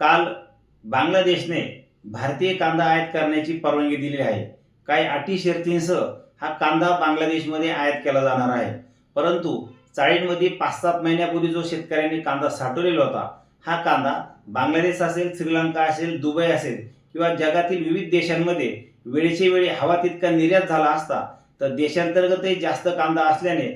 काल बांगलादेशने भारतीय कांदा आयात करण्याची परवानगी दिली आहे. काही अटी शर्तींसह हा कांदा बांगलादेशमध्ये आयात केला जाणार आहे. परंतु चाळींमध्ये पाच सात महिन्यापूर्वी जो शेतकऱ्यांनी कांदा साठवलेला होता हा कांदा बांगलादेश असेल श्रीलंका असेल दुबई असेल किंवा जगातील विविध देशांमध्ये वेळेच्या वेळी हवा तितका निर्यात झाला असता तर देशांतर्गतही जास्त कांदा असल्याने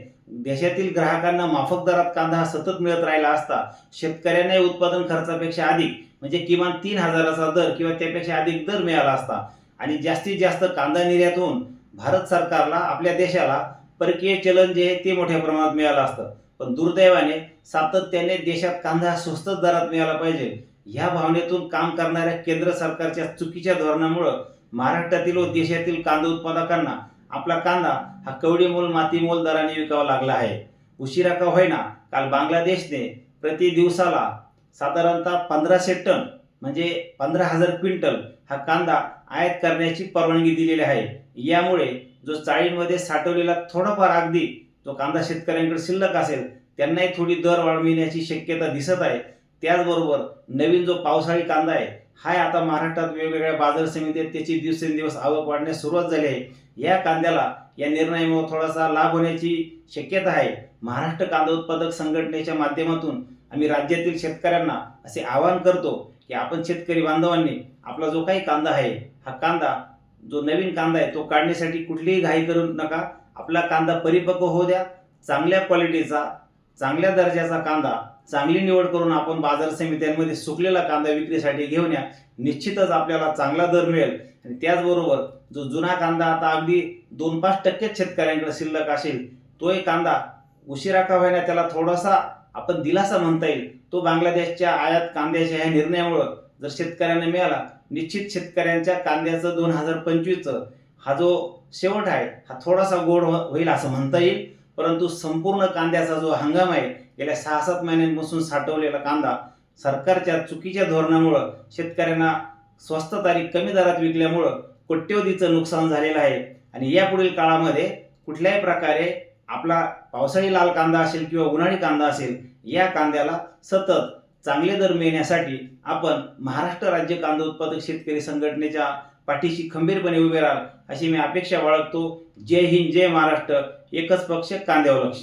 देशातील ग्राहकांना माफक दरात कांदा हा सतत मिळत राहिला असता शेतकऱ्यांनाही उत्पादन खर्चापेक्षा अधिक म्हणजे किमान तीन हजाराचा दर किंवा त्यापेक्षा अधिक दर मिळाला असता. आणि जास्तीत जास्त कांदा निर्यात होऊन भारत सरकारला आपल्या देशाला परकीय चलन जे आहे ते मोठ्या प्रमाणात मिळालं असतं. पण दुर्दैवाने सातत्याने देशात कांदा स्वस्तच स्वस्त दरात मिळाला पाहिजे. ह्या भावनेतून काम करणाऱ्या केंद्र सरकारच्या चुकीच्या धोरणामुळं महाराष्ट्रातील व देशातील कांदा उत्पादकांना आपला कांदा हा कवडी मोल माती मोल दराने विकावा लागला आहे. उशिरा का होईना काल बांगलादेशने प्रति दिवसाला साधारणतः पंधराशे टन म्हणजे पंधरा हजार क्विंटल हा कांदा आयात करण्याची परवानगी दिलेली आहे. यामुळे जो चाळींमध्ये साठवलेला थोडाफार अगदी जो कांदा शेतकऱ्यांकडे शिल्लक असेल त्यांनाही थोडी दर वाढ मिळण्याची शक्यता दिसत आहे. त्याचबरोबर नवीन जो पावसाळी कांदा आहे हा आता महाराष्ट्रात वेगवेगळ्या बाजार समितीत त्याची दिवसेंदिवस आवक वाढण्यास सुरुवात झाली आहे. या कांद्याला या निर्णयामुळे थोडासा लाभ होण्याची शक्यता आहे. महाराष्ट्र कांदा उत्पादक संघटनेच्या माध्यमातून आम्ही राज्यातील शेतकऱ्यांना असे आवाहन करतो की आपण शेतकरी बांधवांनी आपला जो काही कांदा आहे हा कांदा जो नवीन कांदा आहे तो काढण्यासाठी कुठलीही घाई करू नका. आपला कांदा परिपक्व होऊ द्या. चांगल्या क्वालिटीचा चांगल्या दर्जाचा कांदा चांगली निवड करून आपण बाजार समित्यांमध्ये सुकलेला कांदा विक्रीसाठी घेऊन या. निश्चितच आपल्याला चांगला दर मिळेल. आणि त्याचबरोबर जो जुना कांदा आता अगदी दोन पाच टक्केच शेतकऱ्यांकडे शिल्लक असेल तोही कांदा उशिरा का होईना त्याला थोडासा आपण दिलासा म्हणता येईल. तो बांगलादेशच्या आयात कांद्याच्या ह्या निर्णयामुळं जर शेतकऱ्यांना मिळाला निश्चित शेतकऱ्यांच्या कांद्याचं दोन हजार पंचवीसचं हा जो शेवट आहे हा थोडासा गोड हो-, होईल असं म्हणता येईल. परंतु संपूर्ण कांद्याचा जो हंगाम आहे गेल्या सहा सात महिन्यांपासून साठवलेला कांदा सरकारच्या चुकीच्या धोरणामुळं शेतकऱ्यांना स्वस्त तारीख कमी दरात विकल्यामुळं कोट्यवधीचं नुकसान झालेलं आहे. आणि यापुढील काळामध्ये कुठल्याही प्रकारे आपला पावसाळी लाल कांदा असेल किंवा उन्हाळी कांदा असेल या कांद्याला सतत चांगले दर मिळण्यासाठी आपण महाराष्ट्र राज्य कांदा उत्पादक शेतकरी संघटनेच्या पाठीशी खंबीरपणे उभे राहाल अशी मी अपेक्षा बाळगतो. जय हिंद जय महाराष्ट्र. एकच पक्ष कांद्यावर लक्ष.